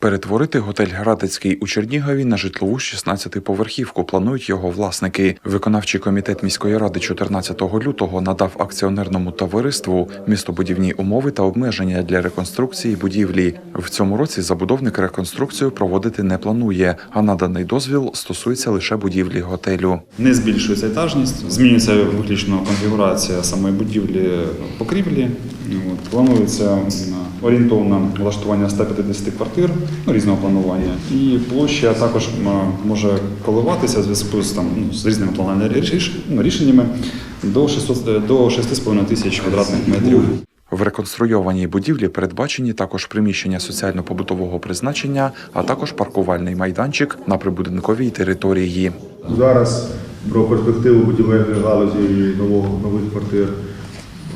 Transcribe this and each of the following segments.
Перетворити готель Градецький у Чернігові на житлову 16-поверхівку планують його власники. Виконавчий комітет міської ради 14 лютого надав акціонерному товариству містобудівні умови та обмеження для реконструкції будівлі. В цьому році забудовник реконструкцію проводити не планує, а наданий дозвіл стосується лише будівлі готелю. Не збільшується етажність, змінюється виключно конфігурація самої будівлі покрівлі. От, планується м, орієнтовне влаштування 150 квартир ну, різного планування. І площа також може коливатися в зв'язку з, там, ну, з різними планами ну, рішеннями до 600, до 6,5 тисяч квадратних метрів. В реконструйованій будівлі передбачені також приміщення соціально-побутового призначення, а також паркувальний майданчик на прибудинковій території. Зараз про перспективу будівельної галузі і нового, нових квартир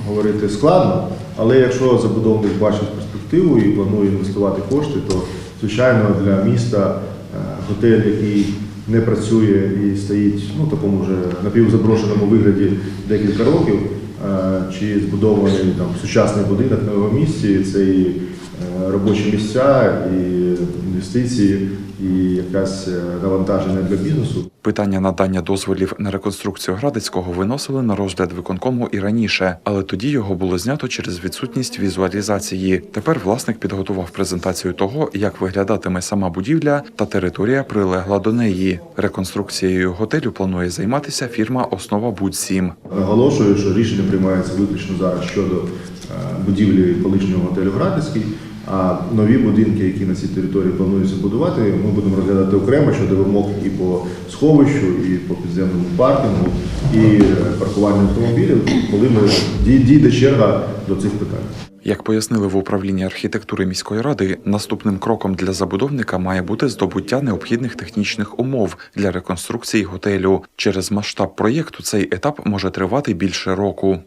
говорити складно, але якщо забудовник бачить перспективу і планує інвестувати кошти, то звичайно для міста е, готель, який не працює і стоїть ну, такому вже напівзаброшеному вигляді декілька років, е, чи збудований там сучасний будинок на його місці, це і робочі місця, і інвестиції, і якась е, навантаження для бізнесу. Питання надання дозволів на реконструкцію Градецького виносили на розгляд виконкому і раніше, але тоді його було знято через відсутність візуалізації. Тепер власник підготував презентацію того, як виглядатиме сама будівля та територія прилегла до неї. Реконструкцією готелю планує займатися фірма Основа Будь 7 Наголошую, що рішення приймається виключно зараз щодо е, будівлі колишнього готелю Градицький. А нові будинки, які на цій території плануються будувати, ми будемо розглядати окремо щодо вимог і по сховищу, і по підземному паркінгу, і е, паркуванню автомобілів, коли ми дій- дійде черга до цих питань. Як пояснили в управлінні архітектури міської ради, наступним кроком для забудовника має бути здобуття необхідних технічних умов для реконструкції готелю. Через масштаб проєкту цей етап може тривати більше року.